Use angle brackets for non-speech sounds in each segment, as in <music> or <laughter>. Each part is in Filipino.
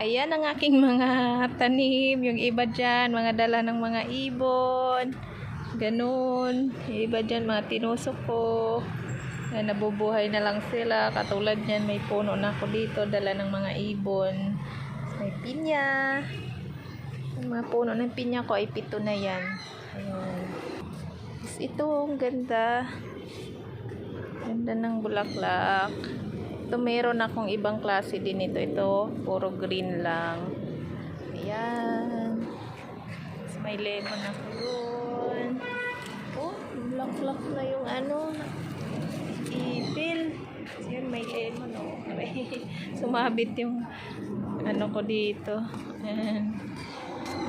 Ayan ang aking <laughs> mga tanim. Yung iba dyan, mga dala ng mga ibon. Ganun. Yung iba dyan, mga tinusok ko. Na nabubuhay na lang sila. Katulad niyan, may puno na ako dito. Dala ng mga ibon. May pinya. Yung mga puno ng pinya ko ay pito na yan. Ayan. Ito, ang ganda. Ganda ng bulaklak. Ito meron akong ibang klase din ito. Ito, puro green lang. Ayan. Tapos may lemon ako doon. Oh, bulaklak na yung ano. Ipil. Yan, may lemon oh. <laughs> Sumabit yung ano ko dito. Ayan.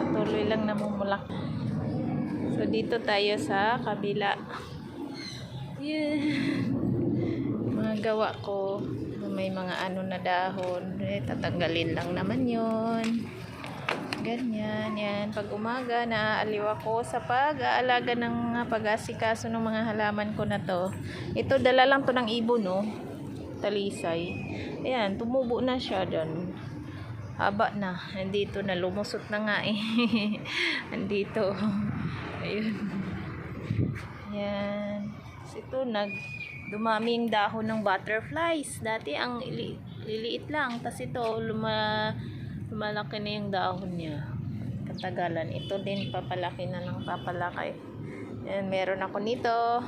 Patuloy lang namumulak. So, dito tayo sa kabila. Yeah. Mga gawa ko. May mga ano na dahon. Eh, tatanggalin lang naman yon Ganyan, yan. Pag umaga, naaaliw ako sa pag-aalaga ng pag-asikaso ng mga halaman ko na to. Ito, dala lang to ng ibon, no? Talisay. Ayan, tumubo na siya doon. Haba na. Nandito na. Lumusot na nga eh. <laughs> Nandito. Ayun. Yan. Ito, nag dumaming dahon ng butterflies. Dati ang ili, liliit lang. Tapos ito, luma, lumalaki na yung dahon niya. Katagalan. Ito din, papalaki na lang papalaki. Yan, meron ako nito.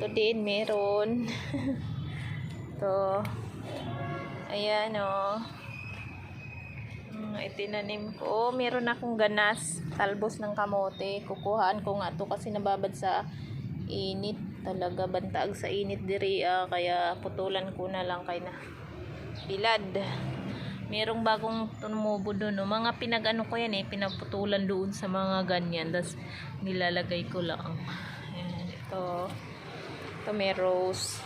Ito din, meron. <laughs> ito. Ayan, oh. Mm, itinanim ko. Oh, meron akong ganas. Talbos ng kamote. Kukuhaan ko nga to kasi nababad sa init. Talaga bantag sa init diri. ah, kaya putulan ko na lang kay na bilad. Merong bagong tumubo doon. No? Mga pinag-ano ko yan eh. Pinaputulan doon sa mga ganyan. Tapos nilalagay ko lang. Ayan, ito. Ito may rose.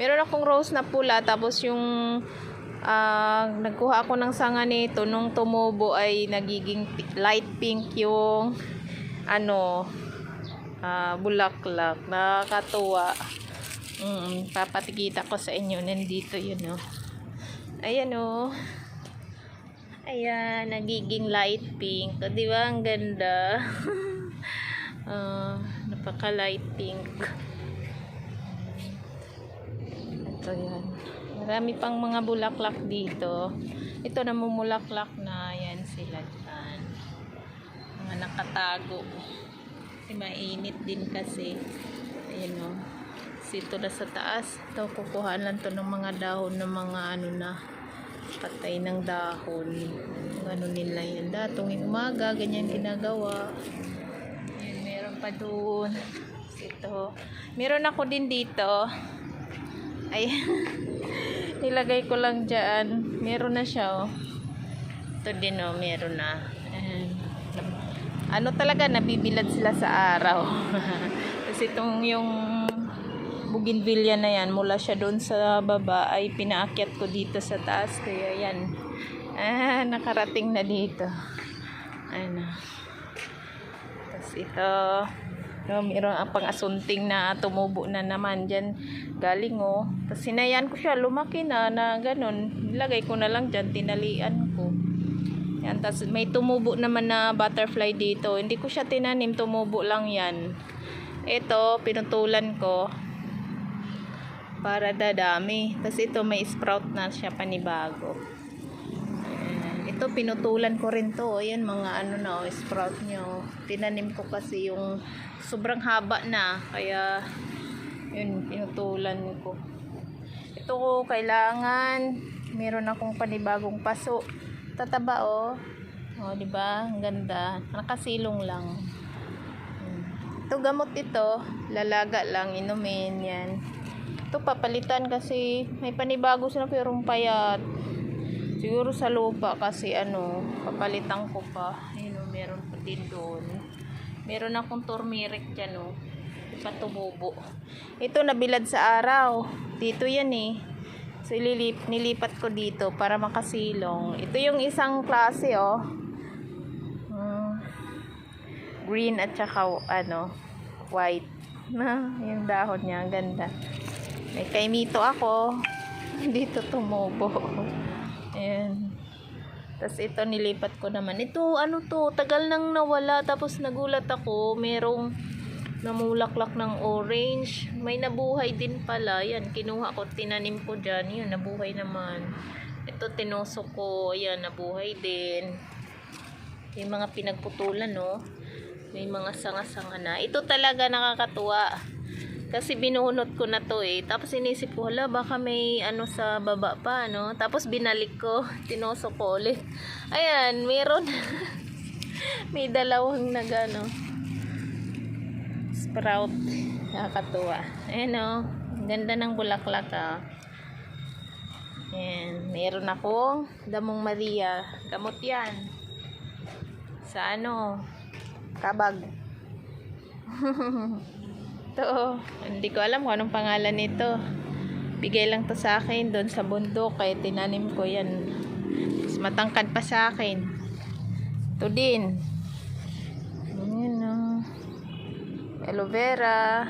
Meron akong rose na pula. Tapos yung ah nagkuha ako ng sanga nito nung tumubo ay nagiging light pink yung ano ah bulaklak nakakatuwa mm, papatikita ko sa inyo nandito yun oh ayan oh ayan nagiging light pink o, di ba ang ganda <laughs> Ah, napaka light pink ito yan. Marami pang mga bulaklak dito. Ito namumulaklak na. Yan sila dyan. Mga nakatago. Kasi mainit din kasi. Ayan o. Kasi ito na sa taas. Ito kukuhaan lang to ng mga dahon ng mga ano na patay ng dahon. Ano nila yan. Datong umaga, ganyan ginagawa. Ayan, meron pa doon. Ito. Meron ako din dito. Ay, <laughs> nilagay ko lang dyan. Meron na siya, oh. Ito din, oh. Meron na. Ano talaga, nabibilad sila sa araw. <laughs> Kasi itong yung bougainvillea na yan, mula siya doon sa baba, ay pinaakyat ko dito sa taas. Kaya yan. Ah, nakarating na dito. Ano. Tapos ito, no, mayroon ang pang-asunting na tumubo na naman dyan. Galing oh. Tapos sinayan ko siya, lumaki na na ganun. Nilagay ko na lang dyan, tinalian. Yan, tapos may tumubo naman na butterfly dito. Hindi ko siya tinanim, tumubo lang yan. Ito, pinutulan ko para dadami. Tapos ito, may sprout na siya panibago. Ayan. Ito, pinutulan ko rin to. Ayan, mga ano na, oh, sprout nyo. Tinanim ko kasi yung sobrang haba na. Kaya, yun, pinutulan ko. Ito ko, kailangan, meron akong panibagong paso. Tataba, oh. Oh, di ba? Ang ganda. Nakasilong lang. Ito, gamot ito. Lalaga lang, inumin, yan. Ito, papalitan kasi may panibago sila pero payat. Siguro sa lupa kasi ano, papalitan ko pa. Ayun, oh, meron pa din doon. Meron akong turmeric dyan, oh. Patububo. Ito, nabilad sa araw. Dito yan, eh. So, ililip, nilipat ko dito para makasilong. Ito yung isang klase, oh. Hmm. Green at saka, ano, white. Na, <laughs> yung dahon niya. Ang ganda. May kaimito ako. <laughs> Dito tumubo. <laughs> Ayan. Tapos ito nilipat ko naman. Ito ano to, tagal nang nawala tapos nagulat ako, merong namulaklak ng orange. May nabuhay din pala. Yan, kinuha ko, tinanim ko dyan. Yun, nabuhay naman. Ito, tinusok ko. Yan, nabuhay din. Yung mga pinagputulan, no? May mga sanga-sanga na. Ito talaga nakakatuwa. Kasi binunot ko na to eh. Tapos inisip ko, hala, baka may ano sa baba pa, no? Tapos binalik ko. <laughs> Tinusok ko ulit. Ayan, meron. <laughs> may dalawang nag, ano, sprout. Nakakatuwa. Ayan o. Ang ganda ng bulaklak ah. Ayan. Meron akong damong Maria. Gamot yan. Sa ano? Kabag. <laughs> Ito oh. Hindi ko alam kung anong pangalan nito. Bigay lang to sa akin doon sa bundok. Kaya tinanim ko yan. Mas matangkad pa sa akin. Ito din. Aloe vera.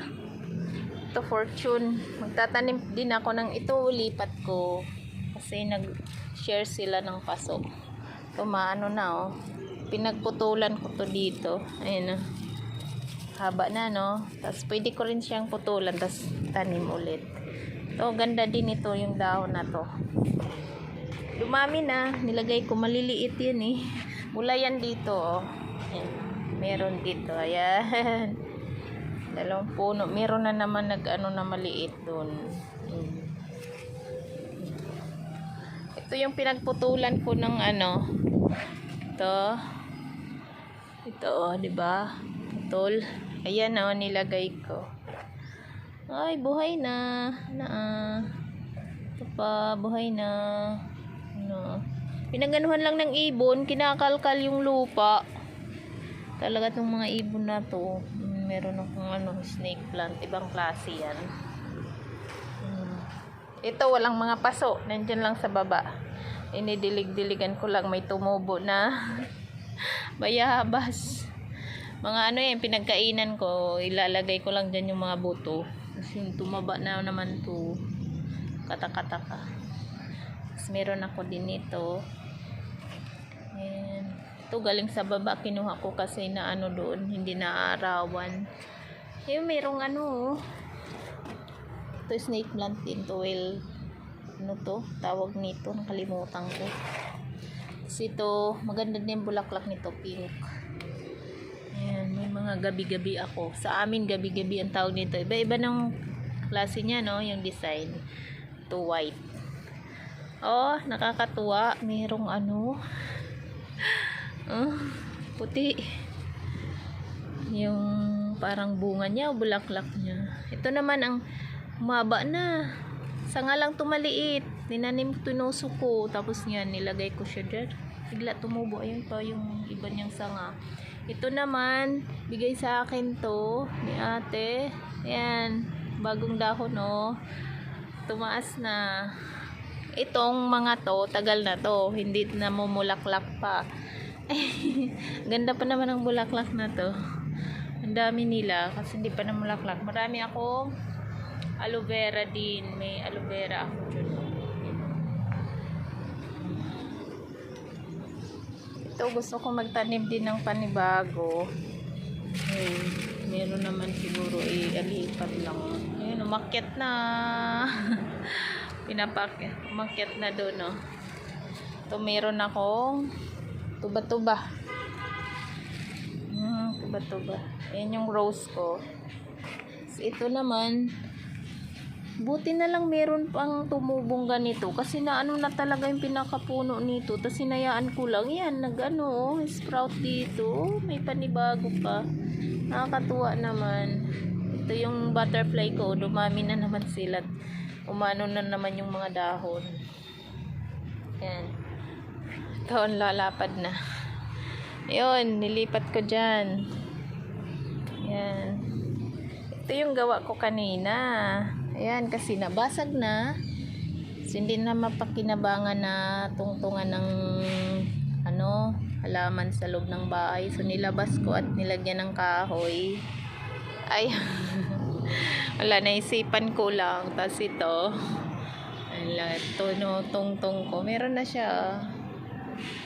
Ito fortune. Magtatanim din ako ng ito lipat ko. Kasi nag share sila ng paso. Ito maano na oh. Pinagputulan ko to dito. Ayun oh. Haba na no? Tapos pwede ko rin siyang putulan tapos tanim ulit. Ito ganda din ito yung dahon na to. Dumami na. Nilagay ko maliliit yan eh. Mula yan dito oh. Ayan. meron dito. Ayan <laughs> dalawang puno. Meron na naman nag ano na maliit doon ito yung pinagputulan ko ng ano. Ito. Ito oh di ba? Putol ayan oh nilagay ko. Ay buhay na. Na ah. ito pa buhay na. Ano? Pinaganuhan lang ng ibon. Kinakalkal yung lupa. Talaga tong mga ibon na to mm, meron akong ano snake plant. Ibang klase yan. Mm. ito walang mga paso. Nandyan lang sa baba. Inidilig-diligan ko lang. May tumubo na. <laughs> Bayabas. Mga ano yan pinagkainan ko. Ilalagay ko lang dyan yung mga buto. Kasi yung tumaba na naman to. Katakataka. Tapos meron ako din ito. Ayan. Ito galing sa baba kinuha ko kasi na ano doon, hindi na arawan. Yung merong ano, oh. ito snake plant din to, well, ano to, tawag nito, nakalimutan ko. Kasi ito, maganda din yung bulaklak nito, pink. Ayan, may mga gabi-gabi ako. Sa amin, gabi-gabi ang tawag nito. Iba-iba ng klase niya, no, yung design. Ito white. Oh, nakakatuwa. Merong ano, Ah, puti. Yung parang bunga niya bulaklak niya. Ito naman ang maba na. Sanga lang tumaliit. Tinanim tinuso ko. Tapos nga nilagay ko siya dyan. Bigla tumubo. Ayun pa yung iba niyang sanga. Ito naman, bigay sa akin to ni ate. Ayan, bagong dahon no. Tumaas na. Itong mga to, tagal na to. Hindi na mumulaklak pa. <laughs> Ganda pa naman ang bulaklak na to. Ang dami nila kasi hindi pa namulaklak. Marami akong aloe vera din. May aloe vera ako dyan. Ito gusto ko magtanim din ng panibago. Ayun, meron naman siguro i-alipat lang. Ayun, umakyat na. <laughs> Pinapakyat. Umakyat na doon, no. Ito meron akong tuba-tuba. Hmm, tuba-tuba. Ayan yung rose ko. So, ito naman, buti na lang meron pang tumubong ganito kasi naano na talaga yung pinakapuno nito. Tapos sinayaan ko lang yan nag ano sprout dito. May panibago pa. Nakakatuwa naman. Ito yung butterfly ko dumami na naman sila. Umano na naman yung mga dahon. Yan taon lalapad na. Yun nilipat ko dyan. Yan. Ito yung gawa ko kanina. Ayan kasi nabasag na. So, hindi na mapakinabangan na tungtungan ng ano halaman sa loob ng bahay. So nilabas ko at nilagyan ng kahoy. Ay <laughs> wala naisipan ko lang. Tapos ito. Ito no tungtong ko. Meron na siya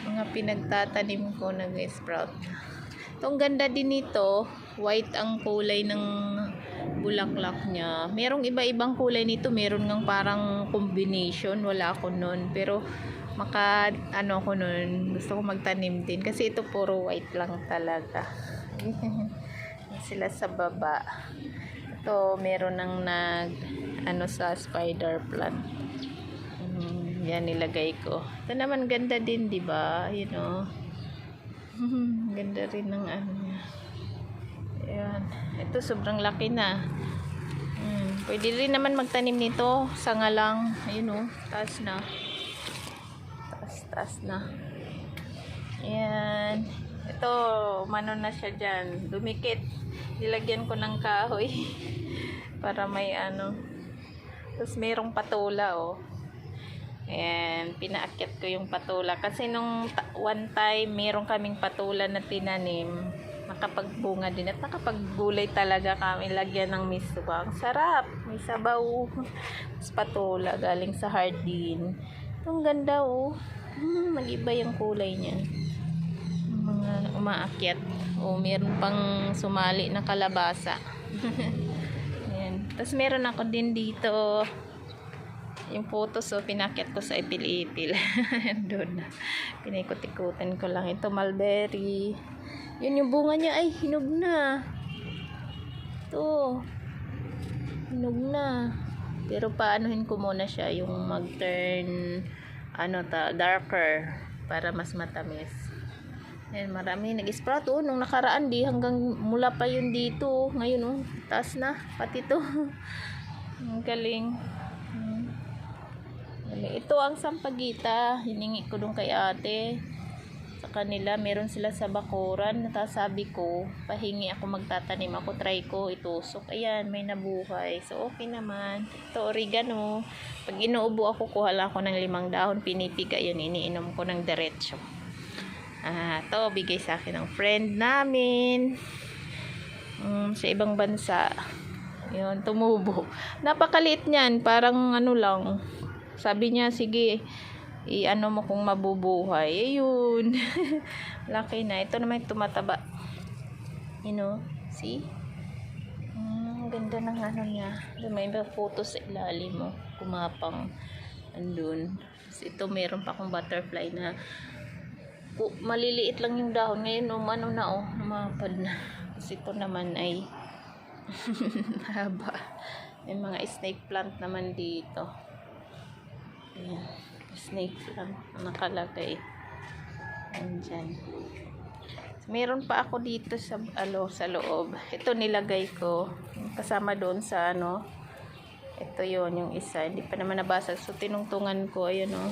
mga pinagtatanim ko nag-sprout. Itong ganda din nito, white ang kulay ng bulaklak niya. Merong iba-ibang kulay nito, meron ngang parang combination, wala ako nun. Pero maka ano ko nun, gusto ko magtanim din kasi ito puro white lang talaga. <laughs> Sila sa baba. Ito meron nang nag ano sa spider plant. Yan nilagay ko. Ito naman ganda din, 'di ba? You know. <laughs> ganda rin ng ano niya. Ayan. Ito sobrang laki na. Mm, pwede rin naman magtanim nito. Sanga lang. Ayun oh. Taas na. Taas, taas na. Ayan. Ito, mano na siya dyan. Dumikit. Nilagyan ko ng kahoy. <laughs> Para may ano. Tapos merong patula oh. Ayan, pinaakyat ko yung patula. Kasi nung one time, meron kaming patula na tinanim. Nakapagbunga din at nakapaggulay talaga kami. Lagyan ng miswa. Ang sarap. May sabaw. Tapos patula galing sa hardin. Ang ganda oh. Hmm, nag-iba yung kulay niya. Mga umaakyat. O, meron pang sumali na kalabasa. <laughs> Ayan. Tapos meron ako din dito yung photos so pinakyat ko sa ipil-ipil. <laughs> Doon na. Pinikot-ikutan ko lang ito mulberry. Yun yung bunga niya. Ay hinog na. Ito. Hinog na. Pero paanuhin ko muna siya yung mag-turn ano ta darker para mas matamis. Ayan, marami nag-sprout oh, nung nakaraan di hanggang mula pa yun dito. Ngayon oh, taas na. Pati to. <laughs> Ang galing. Ito ang sampagita. Hiningi ko dun kay ate. Sa kanila, meron sila sa bakuran. Natasabi ko, pahingi ako magtatanim ako. Try ko, itusok. Ayan, may nabuhay. So, okay naman. Ito, oregano. Pag inuubo ako, kuha lang ako ng limang dahon. Pinipiga yun. Iniinom ko ng diretsyo. Ah, to bigay sa akin ng friend namin. Mm, sa ibang bansa. Yun, tumubo. Napakaliit niyan. Parang ano lang. Sabi niya, sige, i-ano mo kung mabubuhay. Ayun. <laughs> Laki na. Ito naman tumataba. You know? See? Mm, ganda ng ano niya. May iba photos sa ilalim mo. Kumapang. Andun. Tapos ito, meron pa akong butterfly na maliliit lang yung dahon. Ngayon, um, ano na, oh, lumapad na. Tapos ito naman ay <laughs> haba. May mga snake plant naman dito. Ayan. Snake na nakalagay. Andyan. Meron pa ako dito sa alo sa loob. Ito nilagay ko kasama doon sa ano. Ito 'yon yung isa. Hindi pa naman nabasag. So tinungtungan ko ayun oh.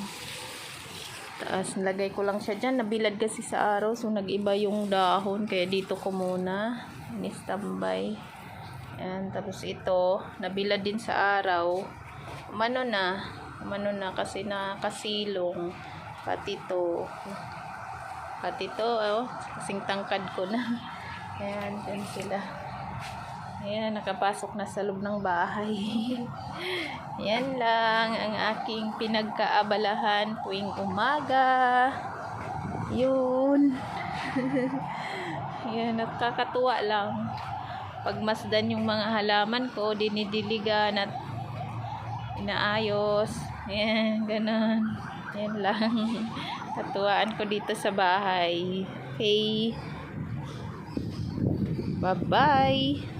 Taas nilagay ko lang siya diyan. Nabilad kasi sa araw so nag-iba yung dahon kaya dito ko muna ni-standby. Ayan, tapos ito, nabilad din sa araw. Umano na, umano na kasi nakasilong. Pati to, pati to, oh, kasing tangkad ko na. <laughs> Ayan, dyan sila. Ayan, nakapasok na sa loob ng bahay. <laughs> Yan lang ang aking pinagkaabalahan tuwing umaga. Yun. <laughs> Yan, nakakatuwa lang pagmasdan yung mga halaman ko, dinidiligan at inaayos. Ayan, ganun. Yan lang. <laughs> Katuwaan ko dito sa bahay. Okay. Bye-bye.